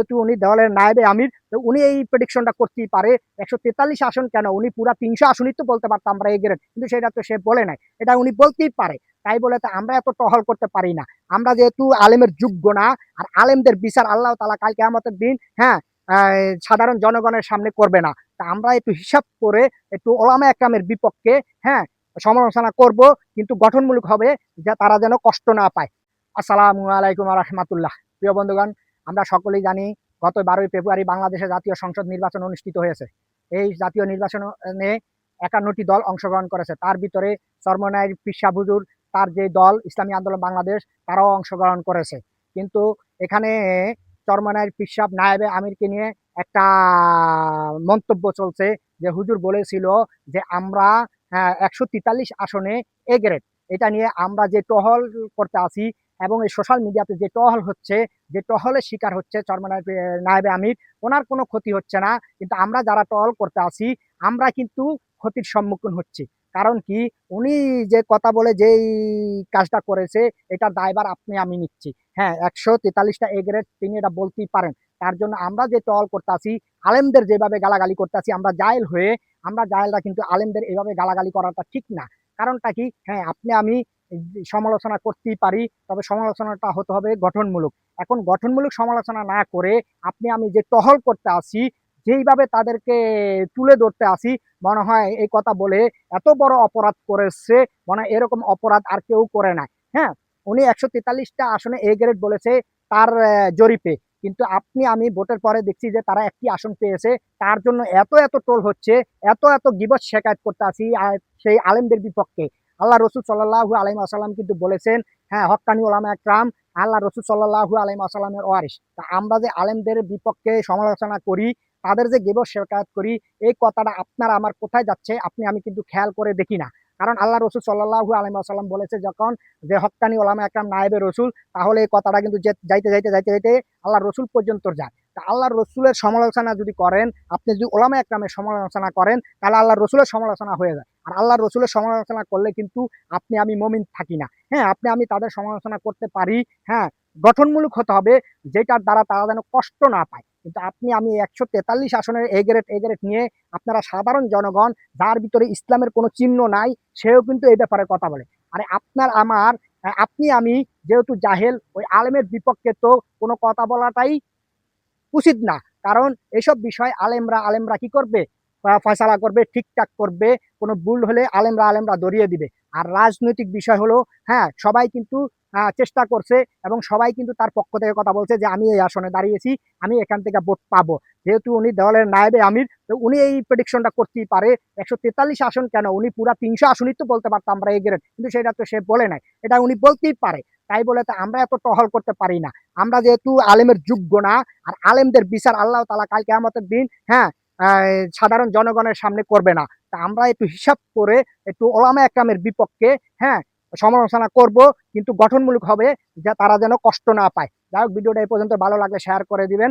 যেহেতু উনি দলের নায়েবে আমির উনি এই প্রেডিকশনটা করতেই পারে। একশো তেতাল্লিশ আসন কেন? উনি পুরা তিনশো আসনই তো বলতে পারতাম আমরা এই গ্রেড কিন্তু সেটা তো সে বলে নাই। এটা উনি বলতেই পারে। তাই বলে তো আমরা এত টহল করতে পারি না। আমরা যেহেতু আলেমের যোগ্য না, আর আলেমদের বিচার আল্লাহ তালা কালকে আমাদের দিন হ্যাঁ সাধারণ জনগণের সামনে করবে না। তা আমরা একটু হিসাব করে একটু ওলামা একরামের বিপক্ষে হ্যাঁ সমালোচনা করব। কিন্তু গঠনমূলক হবে, যা তারা যেন কষ্ট না পায়। আসসালামু আলাইকুম রহমতুল্লাহ। প্রিয় বন্ধুগণ আমরা সকলেই জানি গত বারোই ফেব্রুয়ারি বাংলাদেশে জাতীয় সংসদ নির্বাচন অনুষ্ঠিত হয়েছে। এই জাতীয় নির্বাচনে একান্নটি দল অংশগ্রহণ করেছে। তার ভিতরে সরমনায়ের পিসা হুজুর তার যে দল, ইসলামী আন্দোলন বাংলাদেশ, তারাও অংশগ্রহণ করেছে। কিন্তু এখানে চরমনায়ের পিসাব নায়েবে আমিরকে নিয়ে একটা মন্তব্য চলছে যে হুজুর বলেছিল যে আমরা একশো তেতাল্লিশ আসনে এ গ্রেড। এটা নিয়ে আমরা যে টহল করতে আসি এবং এই সোশ্যাল মিডিয়াতে যে টহল হচ্ছে, যে টহলের শিকার হচ্ছে চরমনায় নায়েবে আমির, ওনার কোনো ক্ষতি হচ্ছে না। কিন্তু আমরা যারা টহল করতে আসি, আমরা কিন্তু ক্ষতির সম্মুখীন হচ্ছি। কারণ কি? উনি যে কথা বলে যেই কাজটা করেছে, এটা দায়বার আপনি, আমি নিচ্ছি। হ্যাঁ একশো তেতাল্লিশটা এ গ্রেড তিনি এটা বলতেই পারেন। তার জন্য আমরা যে করতে আসি, আলেমদের যেভাবে গালাগালি করতে আসি, আমরা জায়েল হয়ে, আমরা জায়েলরা কিন্তু আলেমদের এভাবে গালাগালি করাটা ঠিক না। কারণটা কি? হ্যাঁ আপনি, আমি সমালোচনা করতেই পারি, তবে সমালোচনাটা হতে হবে গঠনমূলক। এখন গঠনমূলক সমালোচনা না করে আপনি, আমি যে টহল করতে আসি, যেইভাবে তাদেরকে তুলে ধরতে আসি, মনে হয় এই কথা বলে এত বড় অপরাধ করেছে, মনে হয় এরকম অপরাধ আর কেউ করে না হ্যাঁ উনি একশো তেতাল্লিশটা আসনে এ গ্রেড বলেছে তার জরিপে। কিন্তু আপনি, আমি ভোটের পরে দেখছি যে তারা একটি আসন পেয়েছে, তার জন্য এত এত টোল হচ্ছে, এত এত গিবত শেখায়ত করতে আসি সেই আলেমদের বিপক্ষে। আল্লাহ রসুল সাল্লাহু আলাইম আসাল্লাম কিন্তু বলেছেন হ্যাঁ হক্কানি ওলামা একরাম, আল্লাহ রসুল সাল্লাহু আলাইম আসাল্লামের ওয়ারিস তা আমরা যে আলেমদের বিপক্ষে সমালোচনা করি, তাদের যে গেবর শেখায়ত করি, এই কথাটা আপনার আমার কোথায় যাচ্ছে, আপনি আমি কিন্তু খেয়াল করে দেখি না। কারণ আল্লাহ রসুল সাল্লাহু আলাইম আসাল্লাম বলেছে যখন যে হক্কানি ওলামা একরাম নায়েবে রসুল, তাহলে এই কথাটা কিন্তু যাইতে যাইতে যাইতে যাইতে আল্লাহ রসুল পর্যন্ত যায়। তা আল্লাহ রসুলের সমালোচনা যদি করেন, আপনি যদি ওলামা একরামের সমালোচনা করেন, তাহলে আল্লাহ রসুলের সমালোচনা হয়ে যায়। আর আল্লাহ রসুলের সমালোচনা করলে কিন্তু আপনি, আমি মমিন থাকি না। হ্যাঁ আপনি, আমি তাদের সমালোচনা করতে পারি। হ্যাঁ গঠনমূলক হতে হবে, যেটার দ্বারা তারা যেন কষ্ট না পায়। কিন্তু আপনি, আমি একশো তেতাল্লিশ আসনের এগ্রেট এগ্রেট নিয়ে আপনারা সাধারণ জনগণ, যার ভিতরে ইসলামের কোনো চিহ্ন নাই, সেও কিন্তু এই ব্যাপারে কথা বলে। আরে আপনার, আমার আপনি, আমি যেহেতু জাহেল, ওই আলেমের বিপক্ষে তো কোনো কথা বলাটাই উচিত না। কারণ এসব বিষয় আলেমরা আলেমরা কি করবে? ফয়সালা করবে, ঠিকঠাক করবে, কোনো ভুল হলে আলেমরা আলেমরা দরিয়ে দিবে। আর রাজনৈতিক বিষয় হলো হ্যাঁ সবাই কিন্তু চেষ্টা করছে এবং সবাই কিন্তু তার পক্ষ থেকে কথা বলছে যে আমি এই আসনে দাঁড়িয়েছি, আমি এখান থেকে ভোট পাবো। যেহেতু উনি দলের নায়েবে আমির, তো উনি এই প্রেডিকশনটা করতেই পারে। একশো তেতাল্লিশ আসন কেন? উনি পুরা তিনশো আসনই তো বলতে পারতাম আমরা এই গ্রেড কিন্তু সেটা তো সে বলে নাই। এটা উনি বলতেই পারে। তাই বলে তো আমরা এত টহল করতে পারি না। আমরা যেহেতু আলেমের যোগ্য না, আর আলেমদের বিচার আল্লাহ তালা কালকে আমাদের দিন হ্যাঁ সাধারণ জনগণের সামনে করবে না। তা আমরা একটু হিসাব করে একটু ওলামা একরামের বিপক্ষে হ্যাঁ সমালোচনা করব, কিন্তু গঠনমূলক হবে, যা তারা যেন কষ্ট না পায়। যাই হোক, ভিডিওটা এই পর্যন্ত ভালো লাগলে শেয়ার করে দিবেন।